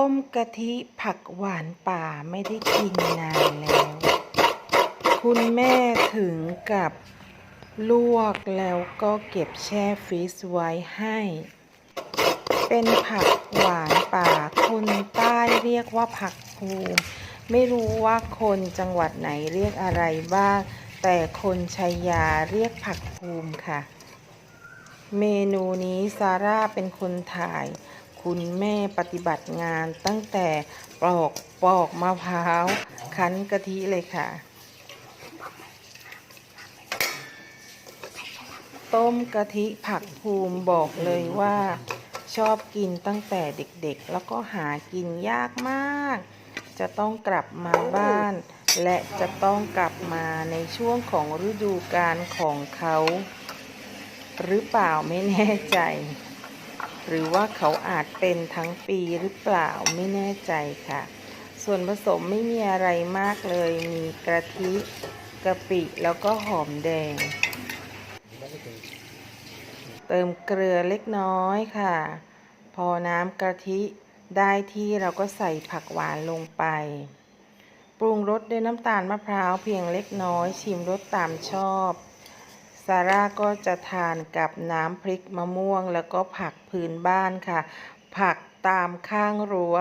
ต้มกะทิผักหวานป่าไม่ได้กินนานแล้ว คุณแม่ถึงกับลวกแล้วก็เก็บแช่ฟรีซไว้ให้ เป็นผักหวานป่าคนใต้เรียกว่าผักภูมิไม่รู้ว่าคนจังหวัดไหนเรียกอะไรบ้าง แต่คนชัยยาเรียกผักภูมิค่ะ เมนูนี้ซาร่าเป็นคนถ่าย คุณแม่ปฏิบัติงานตั้งแต่ปลอกปอกมะพร้าวคั้นกะทิเลยค่ะ ต้มกะทิผักภูมิบอกเลยว่าชอบกินตั้งแต่เด็กๆ แล้วก็หากินยากมาก จะต้องกลับมาบ้าน และจะต้องกลับมาในช่วงของฤดูกาลของเขา หรือเปล่าไม่แน่ใจ หรือว่าเขาอาจเป็นทั้งปีหรือเปล่าไม่แน่ใจค่ะ ส่วนผสมไม่มีอะไรมากเลย มีกะทิกะปิแล้วก็หอมแดง เติมเกลือเล็กน้อยค่ะ พอน้ำกะทิได้ที่เราก็ใส่ผักหวานลงไป ปรุงรสด้วยน้ำตาลมะพร้าวเพียงเล็กน้อย ชิมรสตามชอบ ซาร่าก็จะทานกับน้ำพริกมะม่วง แล้วก็ผักพื้นบ้านค่ะ ผักตามข้างรั้ว